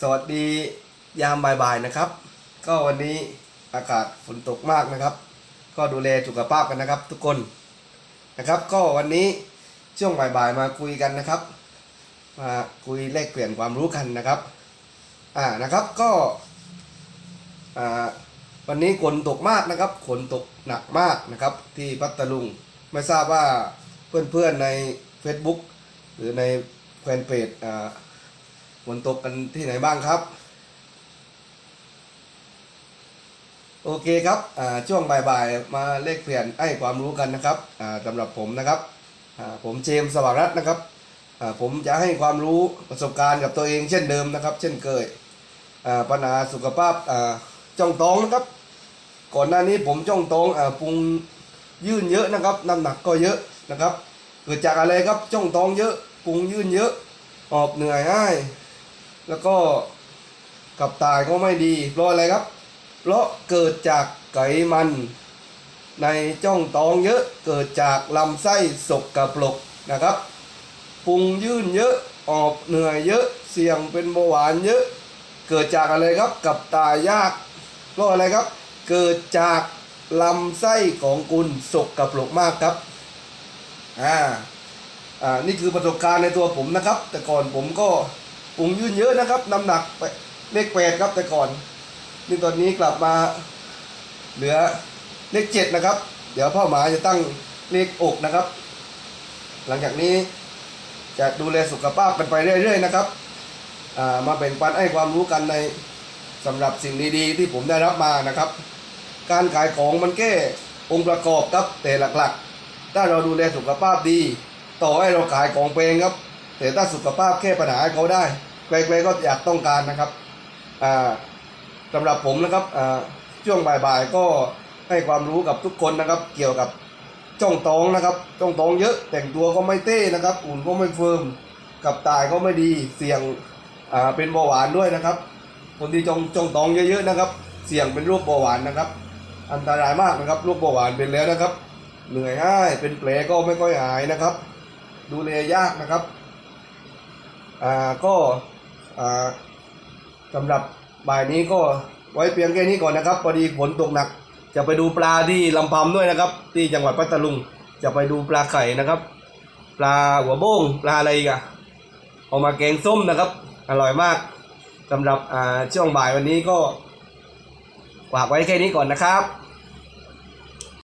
สวัสดียามบ่ายๆนะครับ ก็วันนี้อากาศฝนตกมากนะครับ ก็ดูแลสุขภาพกันนะครับ ทุกคนนะครับ ก็วันนี้ช่วงบ่ายๆมาคุยกันนะครับ มาคุยแลกเปลี่ยนความรู้กันนะครับอ่านะครับก็อ่าวันนี้ฝนตกมากนะครับฝนตกหนักมากนะครับ ที่พัทลุงไม่ทราบว่าเพื่อนๆใน Facebook หรือในแฟนเพจอ่า ฝนตกกันที่ไหนบ้างครับ โอเคครับช่วงบ่ายๆมาเลขเปลี่ยนให้ความรู้กันนะครับสำหรับผมนะครับผมเจมส์สวัสดิ์รัตน์นะครับผมจะให้ความรู้ประสบการณ์กับตัวเองเช่นเดิมนะครับ เช่นเคยปัญหาสุขภาพจ้องท้องนะครับ ก่อนหน้านี้ผมจ้องท้องอ่าพุงยื่นเยอะนะครับน้ำหนักก็เยอะนะครับ เกิดจากอะไรครับจ้องท้องเยอะพุงยื่นเยอะออกเหนื่อยง่าย แล้วก็กับตายก็ไม่ดี เพราะอะไรครับ เพราะเกิดจากไขมัน ในจ้องท้องเยอะเกิดจากลำไส้สกกระปรกนะครับพุงยื่นเยอะออกเหนื่อยเยอะเสี่ยงเป็นเบาหวานเยอะ เกิดจากอะไรครับกับตายยากเพราะอะไรครับ เกิดจากลำไส้ของคุณสกกระปรกมากครับอ่าอ่านี่คือประสบการณ์ในตัวผมนะครับ แต่ก่อนผมก็ พุงยื่นเยอะนะครับน้ำหนักไปเลขแปดครับแต่ก่อนนี่ตอนนี้กลับมาเหลือเลขเจ็ดนะครับ เดี๋ยวพ่อหมาจะตั้งเลขอกนะครับ หลังจากนี้จะดูแลสุขภาพกันไปเรื่อยๆนะครับามาแบ่งปันให้ความรู้กันในสำหรับสิ่งดีๆ ที่ผมได้รับมานะครับ การขายของมันแค่องค์ประกอบครับแต่หลักๆ ถ้าเราดูแลสุขภาพดี ต่อให้เราขายของเพลงครับ แต่ถ้าสุขภาพแค่ปัญหาเขาได้ ใครๆก็อยากต้องการนะครับอ่าสำหรับผมนะครับอ่าช่วงบ่ายๆก็ให้ความรู้กับทุกคนนะครับ เกี่ยวกับจ้องท้องนะครับจ้องท้องเยอะแต่งตัวก็ไม่เต้นะครับ อุ่นก็ไม่เฟิร์มกับตายก็ไม่ดีเสี่ยงอ่าเป็นเบาหวานด้วยนะครับ คนที่จ้องจ้องท้องเยอะๆนะครับ เสี่ยงเป็นโรคเบาหวานนะครับ อันตรายมากนะครับโรคเบาหวานเป็นแล้วนะครับ เหนื่อยง่ายเป็นแผลก็ไม่ค่อยหายนะครับ ดูแลยากนะครับอ่าก็ สำหรับบ่ายนี้ก็ไว้เพียงแค่นี้ก่อนนะครับพอดีฝนตกหนัก จะไปดูปลาที่ลำพำด้วยนะครับ ที่จังหวัดพัทลุงจะไปดูปลาไข่นะครับ ปลาหัวโบ้งปลาอะไรกอะเอามาแกงส้มนะครับ อร่อยมากสำหรับช่วงบ่ายวันนี้ก็ฝากไว้แค่นี้ก่อนนะครับ